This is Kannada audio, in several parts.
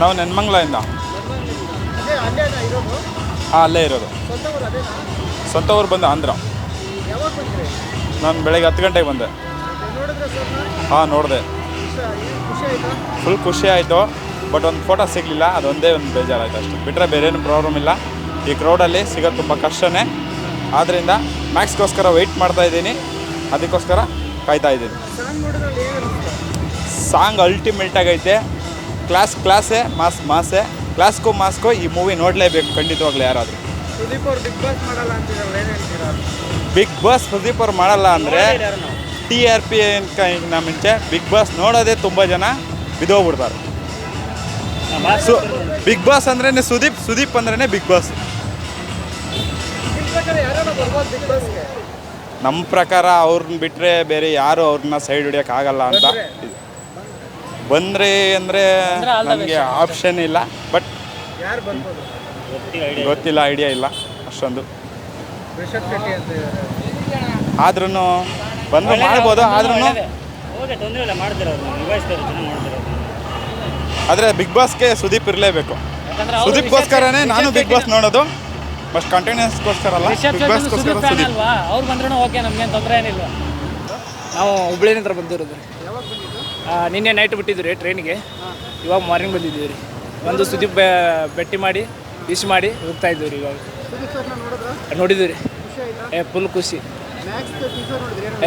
ನಾವು ನೆನ್ಮಂಗ್ಲಿಂದ ಹಾಂ, ಅಲ್ಲೇ ಇರೋದು. ಸ್ವಂತ ಊರು ಬಂದೆ ಆಂಧ್ರ. ನಾನು ಬೆಳಗ್ಗೆ ಹತ್ತು ಗಂಟೆಗೆ ಬಂದೆ. ಹಾಂ, ನೋಡಿದೆ. ಫುಲ್ ಖುಷಿ ಆಯಿತು. ಬಟ್ ಒಂದು ಫೋಟೋ ಸಿಗಲಿಲ್ಲ. ಅದೊಂದೇ ಒಂದು ಬೇಜಾರಾಯಿತು ಅಷ್ಟು. ಬಿಟ್ಟರೆ ಬೇರೆ ಏನು ಪ್ರಾಬ್ಲಮ್ ಇಲ್ಲ. ಈ ಕ್ರೌಡಲ್ಲಿ ಸಿಗೋದು ತುಂಬ ಕಷ್ಟನೇ. ಆದ್ದರಿಂದ ಮ್ಯಾಕ್ಸ್ಗೋಸ್ಕರ ವೆಯ್ಟ್ ಮಾಡ್ತಾ ಇದ್ದೀನಿ. ಅದಕ್ಕೋಸ್ಕರ ಕಾಯ್ತಾ ಇದ್ದೀನಿ. ಸಾಂಗ್ ಅಲ್ಟಿಮೇಟ್ ಆಗೈತೆ. ಕ್ಲಾಸ್ ಕ್ಲಾಸೇ ಮಾಸ್ ಮಾಸೆ ಕ್ಲಾಸ್ಗೂ ಮಾಸ್ಗೂ ಈ ಮೂವಿ ನೋಡಲೇಬೇಕು ಖಂಡಿತವಾಗ್ಲೂ ಯಾರಾದರೂ. ಬಿಗ್ ಬಾಸ್ ಪ್ರದೀಪ್ ಅವ್ರು ಮಾಡಲ್ಲ ಅಂದರೆ ಟಿ ಆರ್ ಪಿ ನಮ್ಮ ಮುಂಚೆ ಬಿಗ್ ಬಾಸ್ ನೋಡೋದೇ ತುಂಬ ಜನ ಬಿದೋಗ್ಬಿಡ್ತಾರೆ. ಸು ಬಿಗ್ ಬಾಸ್ ಅಂದ್ರೇ ಸುದೀಪ್ ಸುದೀಪ್ ಅಂದ್ರೇ ಬಿಗ್ ಬಾಸ್ ನಿಮ್ಮ ಪ್ರಕಾರ ಅವ್ರನ್ನ ಬಿಟ್ಟರೆ ಬೇರೆ ಯಾರು ಅವ್ರನ್ನ ಸೈಡ್ ಹಿಡಿಯೋಕ್ಕಾಗಲ್ಲ ಅಂತ. ಬಂದರೆ? ಅಂದರೆ ನಮಗೆ ಆಪ್ಷನ್ ಇಲ್ಲ ಬಟ್ ಗೊತ್ತಿಲ್ಲ ಐಡಿಯಾ ಇಲ್ಲ ಅಷ್ಟೊಂದು. ಆದ್ರೂ ಬಂದು ಮಾಡ್ಬೋದು ಆದ್ರೂ ಆದರೆ ಬಿಗ್ ಬಾಸ್ಗೆ ಸುದೀಪ್ ಇರಲೇಬೇಕು. ಯಾಕಂದ್ರೆ ಸುದೀಪ್ಗೋಸ್ಕರನೇ ನಾನು ಬಿಗ್ ಬಾಸ್ ನೋಡೋದು. ಬಟ್ ಕಂಟೈನರ್ಸ್ಗೋಸ್ಕರ ಅಲ್ಲ ರಿಷಬ್ ಶೆಟ್ಟಿ ಸುದೀಪ್ ಫ್ಯಾನ್ ಅಲ್ವಾ? ಅವ್ರು ಬಂದ್ರೂ ಓಕೆ ನಮ್ಗೇನು ತೊಂದರೆ ಏನಿಲ್ಲ ನಾವು ಹುಬ್ಳಿನಿಂದ ಬಂದಿರೋದು. ಆ, ನಿನ್ನೆ ನೈಟ್ ಬಿಟ್ಟಿದ್ದು ರೀ ಟ್ರೈನಿಗೆ ಇವಾಗ ಮಾರ್ನಿಂಗ್ ಬಂದಿದ್ದೀವಿ ರೀ. ಒಂದು ಸುದೀಪ್ ಬೆ- ಭೇಟಿ ಮಾಡಿ ವಿಶ್ ಮಾಡಿ ಹೋಗ್ತಾ ಇದ್ದೀವಿ ರೀ ಇವಾಗ. ನೋಡಿದ್ದೀವಿ ರೀ. ಏ ಫುಲ್ ಖುಷಿ.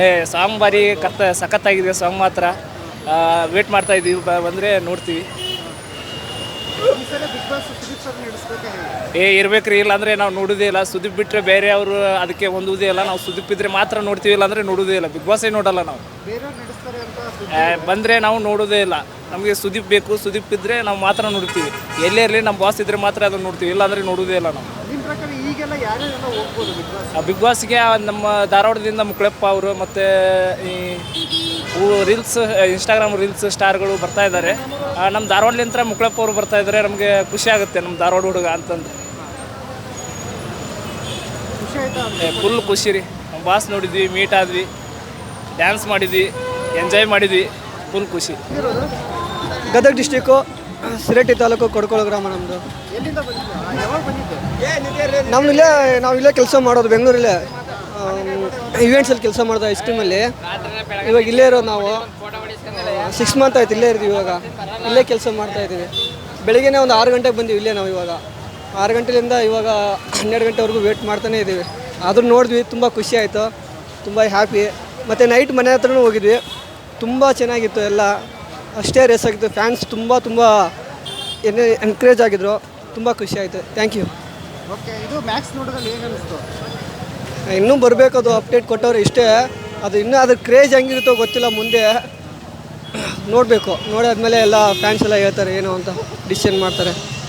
ಏ ಸಾಂಗ್ ಬಾರಿ ಕತ್ತ ಸಖತ್ತಾಗಿದೆ ಸಾಂಗ್ ಮಾತ್ರ. ವೇಟ್ ಮಾಡ್ತಾ ಇದ್ದೀವಿ ಬ ಬಂದರೆ ನೋಡ್ತೀವಿ. ಸಲ ಬಿಗ್ ಬಾಸ್ ಸುದೀಪ್ ಸರ್ ನಡೆಸ್ಬೇಕಾ ಹೇಗೆ ಏ ಇರ್ಬೇಕ್ರಿ ಇಲ್ಲಾಂದ್ರೆ ನಾವು ನೋಡೋದೇ ಇಲ್ಲ. ಸುದೀಪ್ ಬಿಟ್ಟರೆ ಬೇರೆ ಅವರು ಅದಕ್ಕೆ ಹೊಂದುವುದೇ ಇಲ್ಲ. ನಾವು ಸುದೀಪ್ ಇದ್ರೆ ಮಾತ್ರ ನೋಡ್ತೀವಿ ಇಲ್ಲ ಅಂದ್ರೆ ನೋಡೋದೇ ಇಲ್ಲ. ಬಿಗ್ ಬಾಸೇ ನೋಡಲ್ಲ ನಾವು. ಬೇರೆಯವ್ರು ನಡೆಸ್ತಾರೆ ಅಂತ ಸುದ್ದಿ ಆ, ಬಂದ್ರೆ ನಾವು ನೋಡೋದೇ ಇಲ್ಲ. ನಮಗೆ ಸುದೀಪ್ ಬೇಕು. ಸುದೀಪ್ ಇದ್ರೆ ನಾವು ಮಾತ್ರ ನೋಡ್ತೀವಿ. ಎಲ್ಲೇ ಇರಲಿ ನಮ್ಮ ಬಾಸ್ ಇದ್ರೆ ಮಾತ್ರ ಅದನ್ನ ನೋಡ್ತೀವಿ. ಇಲ್ಲ ಅಂದ್ರೆ ನೋಡೋದೇ ಇಲ್ಲ ನಾವು. ನಿಮ್ಮ ಪ್ರಕಾರ ಈಗೆಲ್ಲ ಯಾರ್ಯಾರೆಲ್ಲ ಹೋಗ್ಬೋದು ಬಿಗ್ ಬಾಸ್? ಆ ಬಿಗ್ ಬಾಸ್ಗೆ ನಮ್ಮ ಧಾರವಾಡದಿಂದ ಮುಕ್ಳಪ್ಪ ಅವರು ಮತ್ತು ಈ ರೀಲ್ಸ್ ಇನ್ಸ್ಟಾಗ್ರಾಮ್ ರೀಲ್ಸ್ ಸ್ಟಾರ್ಗಳು ಬರ್ತಾ ಇದ್ದಾರೆ. ನಮ್ಮ ಧಾರವಾಡಲಿಂತ ಮುಕ್ಳಪ್ಪ ಅವರು ಬರ್ತಾ ಇದ್ದಾರೆ ನಮಗೆ ಖುಷಿ ಆಗುತ್ತೆ ನಮ್ಮ ಧಾರವಾಡ ಹುಡುಗ ಅಂತಂದು. ಖುಷಿ ಆಯ್ತಾ ಫುಲ್ ಖುಷಿ ರೀ. ನಮ್ಮ ಬಾಸ್ ನೋಡಿದ್ವಿ ಮೀಟ್ ಆದ್ವಿ ಡ್ಯಾನ್ಸ್ ಮಾಡಿದ್ವಿ ಎಂಜಾಯ್ ಮಾಡಿದ್ವಿ ಫುಲ್ ಖುಷಿ. ಗದಗ ಡಿಸ್ಟಿಕ್ಕು ಸಿರಟ್ಟಿ ತಾಲೂಕು ಕೊಡ್ಕೊಳ್ಳೋ ಗ್ರಾಮ ನಮ್ಮದು ನಾವು ಇಲ್ಲೇ ನಾವು ಇಲ್ಲೇ ಕೆಲಸ ಮಾಡೋದು ಬೆಂಗಳೂರಲ್ಲೇ. ಇವೆಂಟ್ಸಲ್ಲಿ ಕೆಲಸ ಮಾಡಿದ ಕ್ರೀಮಲ್ಲಿ ಇವಾಗ ಇಲ್ಲೇ ಇರೋದು ನಾವು. ಸಿಕ್ಸ್ ಮಂತ್ ಆಯ್ತು ಇಲ್ಲೇ ಇರ್ತೀವಿ ಇವಾಗ. ಇಲ್ಲೇ ಕೆಲಸ ಮಾಡ್ತಾ ಇದ್ದೀವಿ. ಬೆಳಿಗ್ಗೆನೇ ಒಂದು ಆರು ಗಂಟೆಗೆ ಬಂದೀವಿ ಇಲ್ಲೇ ನಾವು ಇವಾಗ. ಆರು ಗಂಟೆಲಿಂದ ಇವಾಗ ಹನ್ನೆರಡು ಗಂಟೆವರೆಗೂ ವೇಟ್ ಮಾಡ್ತಾನೇ ಇದ್ದೀವಿ. ಆದರೂ ನೋಡಿದ್ವಿ, ತುಂಬ ಖುಷಿ ಆಯಿತು. ತುಂಬ ಹ್ಯಾಪಿ ಮತ್ತು ನೈಟ್ ಮನೆ ಹತ್ರನೂ ಹೋಗಿದ್ವಿ. ತುಂಬ ಚೆನ್ನಾಗಿತ್ತು ಎಲ್ಲ. ಅಷ್ಟೇ ರೇಸ್ ಆಗಿತ್ತು. ಫ್ಯಾನ್ಸ್ ತುಂಬ ತುಂಬ ಏನೇ ಎನ್ಕರೇಜ್ ಆಗಿದ್ರು. ತುಂಬ ಖುಷಿ ಆಯಿತು. ಥ್ಯಾಂಕ್ ಯು ಓಕೆ ಇದು ಮ್ಯಾಕ್ಸ್ ನೋಡೋದ್ರಲ್ಲಿ ಹೇಗೆ ಅನಿಸ್ತು? ಇನ್ನೂ ಬರಬೇಕು, ಅದು ಅಪ್ಡೇಟ್ ಕೊಟ್ಟವ್ರು ಇಷ್ಟೇ. ಅದು ಇನ್ನೂ ಅದ್ರ ಕ್ರೇಜ್ ಹೆಂಗಿರುತ್ತೋ ಗೊತ್ತಿಲ್ಲ ಮುಂದೆ. ನೋಡಬೇಕು. ನೋಡಾದ್ಮೇಲೆ ಎಲ್ಲ ಫ್ಯಾನ್ಸ್ ಎಲ್ಲ ಹೇಳ್ತಾರೆ, ಏನು ಅಂತ ಡಿಸಿಷನ್ ಮಾಡ್ತಾರೆ.